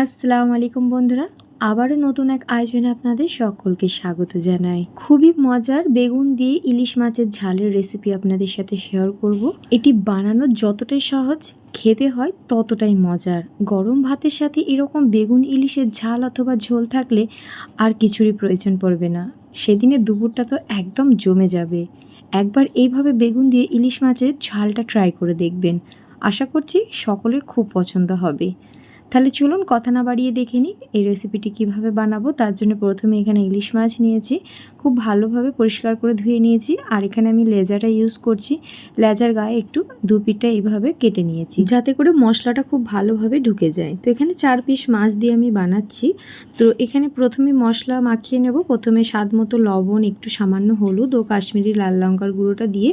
আসসালামু আলাইকুম বন্ধুরা, আবারও নতুন এক আয়োজনে আপনাদের সকলকে স্বাগত জানাই। খুবই মজার বেগুন দিয়ে ইলিশ মাছের ঝালের রেসিপি আপনাদের সাথে শেয়ার করব। এটি বানানো যতটাই সহজ, খেতে হয় ততটাই মজার। গরম ভাতের সাথে এরকম বেগুন ইলিশের ঝাল অথবা ঝোল থাকলে আর কিছুরই প্রয়োজন পড়বে না। সেদিনের দুপুরটা তো একদম জমে যাবে। একবার এইভাবে বেগুন দিয়ে ইলিশ মাছের ঝালটা ট্রাই করে দেখবেন। আশা করছি সকলের খুব পছন্দ হবে। তাহলে চলুন কথা না বাড়িয়ে দেখে নিই এই রেসিপিটি কীভাবে বানাবো। তার জন্য প্রথমে এখানে ইলিশ মাছ নিয়েছি। খুব ভালোভাবে পরিষ্কার করে ধুয়ে নিয়েছি। আর এখানে আমি লেজাটা ইউজ করছি। লেজার গায়ে একটু দু পিঠটা এইভাবে কেটে নিয়েছি। যাতে করে মশলাটা খুব ভালোভাবে ঢুকে যায়। তো এখানে চার পিস মাছ দিয়ে আমি বানাচ্ছি। তো এখানে প্রথমে মশলা মাখিয়ে নেব। প্রথমে স্বাদ মতো লবণ, একটু সামান্য হলুদ ও কাশ্মীরি লাল লঙ্কার গুঁড়োটা দিয়ে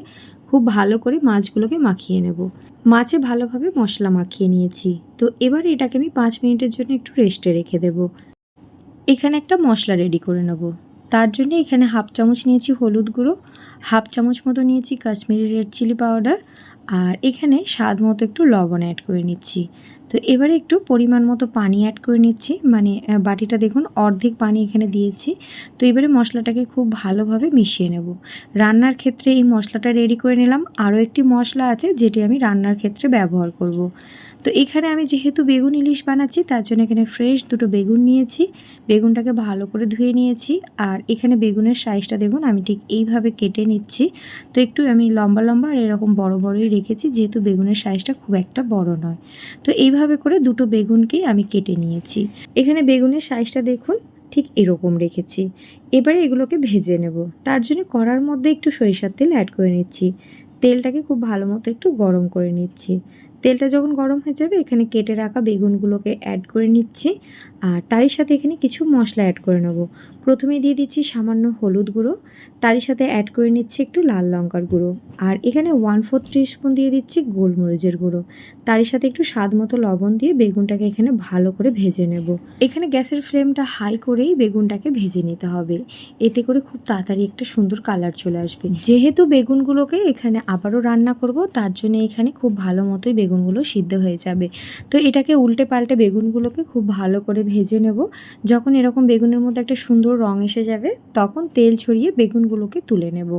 খুব ভালো করে মাছগুলোকে মাখিয়ে নেব। মাছে ভালোভাবে মশলা মাখিয়ে নিয়েছি। তো এবার এটাকে আমি পাঁচ মিনিটের জন্য একটু রেস্টে রেখে দেব। এখানে একটা মশলা রেডি করে নেব। তার জন্য এখানে হাফ চামচ নিয়েছি হলুদ গুঁড়ো, হাফ চামচ মতো নিয়েছি কাশ্মীরি রেড চিলি পাউডার আর এখানে স্বাদ মতো একটু লবণ অ্যাড করে নিচ্ছি। তো এবারে একটু পরিমাণ মতো পানি অ্যাড করে নিচ্ছি। মানে বাটিটা দেখুন, অর্ধেক পানি এখানে দিয়েছি। তো এবারে মশলাটাকে খুব ভালোভাবে মিশিয়ে নেব। রান্নার ক্ষেত্রে এই মশলাটা রেডি করে নিলাম। আরও একটি মশলা আছে, যেটি আমি রান্নার ক্ষেত্রে ব্যবহার করব। তো এখানে আমি যেহেতু বেগুন ইলিশ বানাচ্ছি, তার জন্য এখানে ফ্রেশ দুটো বেগুন নিয়েছি। বেগুনটাকে ভালো করে ধুয়ে নিয়েছি। আর এখানে বেগুনের সাইজটা দেখুন, আমি ঠিক এইভাবে কেটে নিচ্ছি। তো একটু আমি লম্বা লম্বা আর এরকম বড় বড়ই রেখেছি, যেহেতু বেগুনের সাইজটা খুব একটা বড় নয়। তো এইভাবে করে দুটো বেগুনকেই আমি কেটে নিয়েছি। এখানে বেগুনের সাইজটা দেখুন, ঠিক এরকম রেখেছি। এবারে এগুলোকে ভেজে নেব। তার জন্য কড়ার মধ্যে একটু সরিষার তেল অ্যাড করে নিচ্ছি। তেলটাকে খুব ভালো মতো একটু গরম করে নিচ্ছি। তেলটা যখন গরম হয়ে যাবে, এখানে কেটে রাখা বেগুনগুলোকে অ্যাড করে নিচ্ছি। আর তারই সাথে এখানে কিছু মশলা অ্যাড করে নেব। প্রথমে দিয়ে দিচ্ছি সামান্য হলুদ গুঁড়ো। তারই সাথে অ্যাড করে নিচ্ছি একটু লাল লঙ্কার গুঁড়ো। আর এখানে ওয়ান ফোর্থ স্পুন দিয়ে দিচ্ছি গোলমরিচের গুঁড়ো। তারই সাথে একটু স্বাদ মতো লবণ দিয়ে বেগুনটাকে এখানে ভালো করে ভেজে নেব। এখানে গ্যাসের ফ্লেমটা হাই করেই বেগুনটাকে ভেজে নিতে হবে। এতে করে খুব তাড়াতাড়ি একটা সুন্দর কালার চলে আসবে। যেহেতু বেগুনগুলোকে এখানে আবারও রান্না করব, তার জন্য এখানে খুব ভালো মতোই বেগুনগুলো সিদ্ধ হয়ে যাবে। তো এটাকে উল্টে পাল্টে বেগুনগুলোকে খুব ভালো করে ভেজে নেব। যখন এরকম বেগুনের মধ্যে একটা সুন্দর রং এসে যাবে, তখন তেল ছড়িয়ে বেগুনগুলোকে তুলে নেব।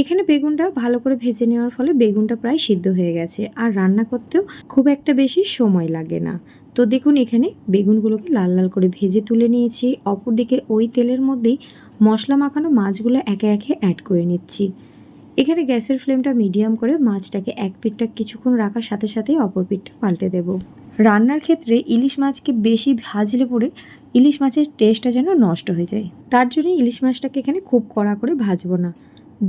এখানে বেগুনটা ভালো করে ভেজে নেওয়ার ফলে বেগুনটা প্রায় সিদ্ধ হয়ে গেছে। আর রান্না করতেও খুব একটা বেশি সময় লাগে না। তো দেখুন এখানে বেগুনগুলোকে লাল লাল করে ভেজে তুলে নিয়েছি। অপরদিকে ওই তেলের মধ্যেই মশলা মাখানো মাছগুলো একে একে অ্যাড করে নিচ্ছি। এখানে গ্যাসের ফ্লেমটা মিডিয়াম করে মাছটাকে এক পিঠটা কিছুক্ষণ রাখার সাথে সাথে অপর পিঠটা পাল্টে দেব। রান্নার ক্ষেত্রে ইলিশ মাছকে বেশি ভাজলে পরে ইলিশ মাছের টেস্টটা যেন নষ্ট হয়ে যায়। তার জন্য ইলিশ মাছটাকে এখানে খুব কড়া করে ভাজবো না।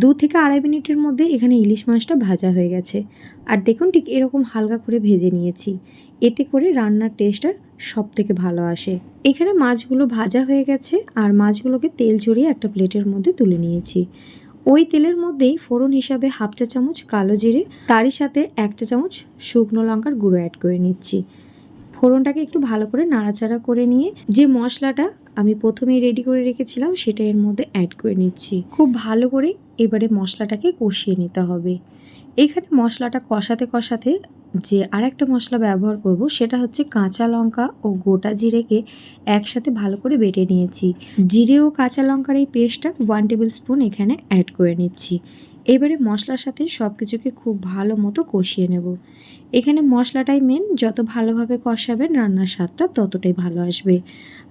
দু থেকে আড়াই মিনিটের মধ্যে এখানে ইলিশ মাছটা ভাজা হয়ে গেছে। আর দেখুন ঠিক এরকম হালকা করে ভেজে নিয়েছি। এতে করে রান্নার টেস্টটা সব থেকে ভালো আসে। এখানে মাছগুলো ভাজা হয়ে গেছে আর মাছগুলোকে তেল জড়িয়ে একটা প্লেটের মধ্যে তুলে নিয়েছি। ওই তেলের মধ্যেই ফোড়ন হিসাবে হাফ চা চামচ কালো জিরে, তারই সাথে এক চা চামচ শুকনো লঙ্কার গুঁড়ো অ্যাড করে নিচ্ছি। ফোড়নটাকে একটু ভালো করে নাড়াচাড়া করে নিয়ে যে মশলাটা আমি প্রথমেই রেডি করে রেখেছিলাম, সেটা এর মধ্যে অ্যাড করে নিচ্ছি। খুব ভালো করে এবারে মশলাটাকে কষিয়ে নিতে হবে। এখানে মশলাটা কষাতে কষাতে যে আরেকটা মশলা ব্যবহার করব সেটা হচ্ছে কাঁচা লঙ্কা ও গোটা জিরেকে একসাথে ভালো করে বেটে নিয়েছি। জিরে ও কাঁচা লঙ্কার এই পেস্টটা ওয়ান টেবিল স্পুন এখানে অ্যাড করে নিচ্ছি। এবারে মশলার সাথে সব কিছুকে খুব ভালো মতো কষিয়ে নেব। এখানে মশলাটাই মেন যত ভালোভাবে কষাবেন রান্নার স্বাদটা ততটাই ভালো আসবে।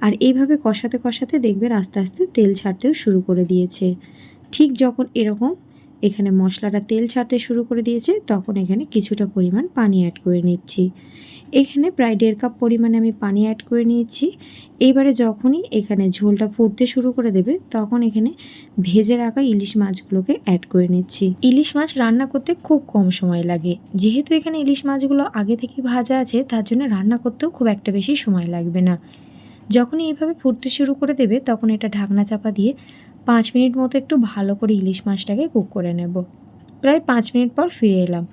আর এইভাবে কষাতে কষাতে দেখবেন আস্তে আস্তে তেল ছাড়তেও শুরু করে দিয়েছে। ঠিক যখন এরকম এখানে মশলাটা তেল ছাড়তে শুরু করে দিয়েছে, তখন এখানে কিছুটা পরিমাণ পানি অ্যাড করে নিচ্ছি। এখানে প্রায় দেড় কাপ পরিমাণে আমি পানি অ্যাড করে নিয়েছি। এইবারে যখনই এখানে ঝোলটা ফুটতে শুরু করে দেবে, তখন এখানে ভেজে রাখা ইলিশ মাছগুলোকে অ্যাড করে নিচ্ছি। ইলিশ মাছ রান্না করতে খুব কম সময় লাগে। যেহেতু এখানে ইলিশ মাছগুলো আগে থেকে ভাজা আছে, তার জন্য রান্না করতেও খুব একটা বেশি সময় লাগবে না। যখনই এইভাবে ফুটতে শুরু করে দেবে, তখন এটা ঢাকনা চাপা দিয়ে পাঁচ মিনিট মতো একটু ভালো করে ইলিশ মাছটাকে কুক করে নেব। প্রায় পাঁচ মিনিট পর ফিরে এলাম।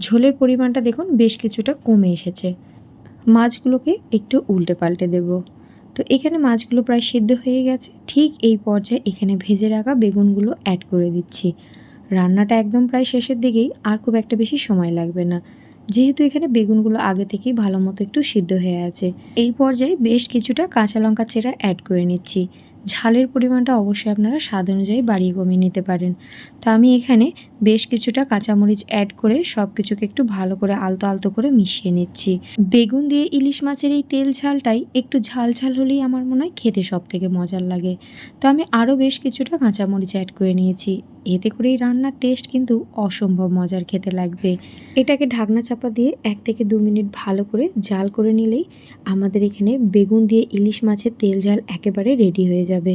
ঝোলের পরিমাণটা দেখুন বেশ কিছুটা কমে এসেছে। মাছগুলোকে একটু উল্টে পাল্টে দেব। তো এখানে মাছগুলো প্রায় সিদ্ধ হয়ে গেছে। ঠিক এই পর্যায়ে এখানে ভেজে রাখা বেগুনগুলো অ্যাড করে দিচ্ছি। রান্নাটা একদম প্রায় শেষের দিকেই, আর খুব একটা বেশি সময় লাগবে না। যেহেতু এখানে বেগুনগুলো আগে থেকেই ভালো মতো একটু সিদ্ধ হয়ে আছে। এই পর্যায়ে বেশ কিছুটা কাঁচা লঙ্কা চেরা অ্যাড করে নিচ্ছি। ঝালের পরিমাণটা অবশ্যই আপনারা স্বাদ অনুযায়ী বাড়িয়ে কমিয়ে নিতে পারেন। তো আমি এখানে বেশ কিছুটা কাঁচামরিচ অ্যাড করে সব কিছুকে একটু ভালো করে আলতো আলতো করে মিশিয়ে নিচ্ছি। বেগুন দিয়ে ইলিশ মাছের এই তেল ঝালটাই একটু ঝাল ঝাল হলেই আমার মনে হয় খেতে সব থেকে মজার লাগে। তো আমি আরও বেশ কিছুটা কাঁচামরিচ অ্যাড করে নিয়েছি। এতে করে এই রান্নার টেস্ট কিন্তু অসম্ভব মজার খেতে লাগবে। এটাকে ঢাকনা চাপা দিয়ে এক থেকে দু মিনিট ভালো করে জাল করে নিলেই আমাদের এখানে বেগুন দিয়ে ইলিশ মাছের তেল ঝাল একেবারে রেডি হয়ে যাবে।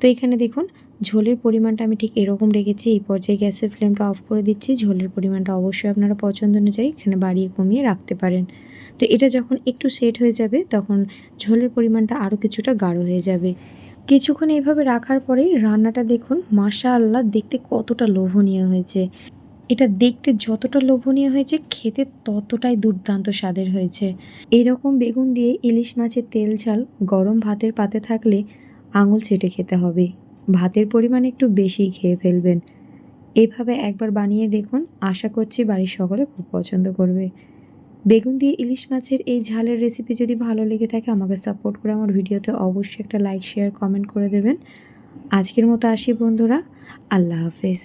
তো এখানে দেখুন, ঝোলের পরিমাণটা আমি ঠিক এরকম রেখেছি, এই পর্যায়ে গ্যাসের ফ্লেমটা অফ করে দিচ্ছি। ঝোলের পরিমাণটা অবশ্যই আপনারা পছন্দ অনুযায়ী এখানে বাড়িয়ে কমিয়ে রাখতে পারেন। তো এটা যখন একটু সেট হয়ে যাবে, তখন ঝোলের পরিমাণটা আরও কিছুটা গাঢ় হয়ে যাবে। কিছুক্ষণ এইভাবে রাখার পরেই রান্নাটা দেখুন মাশা আল্লাহ দেখতে কতটা লোভনীয় হয়েছে। এটা দেখতে যতটা লোভনীয় হয়েছে, খেতে ততটাই দুর্দান্ত স্বাদের হয়েছে। এরকম বেগুন দিয়ে ইলিশ মাছের তেল ঝাল গরম ভাতের পাতে থাকলে আঙুল ছেটে খেতে হবে। ভাতের পরিমাণ একটু বেশি খেয়ে ফেলবেন। এভাবে একবার বানিয়ে দেখুন, আশা করছি বাড়ির সকলে খুব পছন্দ করবে। বেগুন দিয়ে ইলিশ মাছের এই ঝালের রেসিপি যদি ভালো লেগে থাকে, আমাকে সাপোর্ট করে আমার ভিডিওতে অবশ্যই একটা লাইক শেয়ার কমেন্ট করে দেবেন। আজকের মতো আসি বন্ধুরা, আল্লাহ হাফেজ।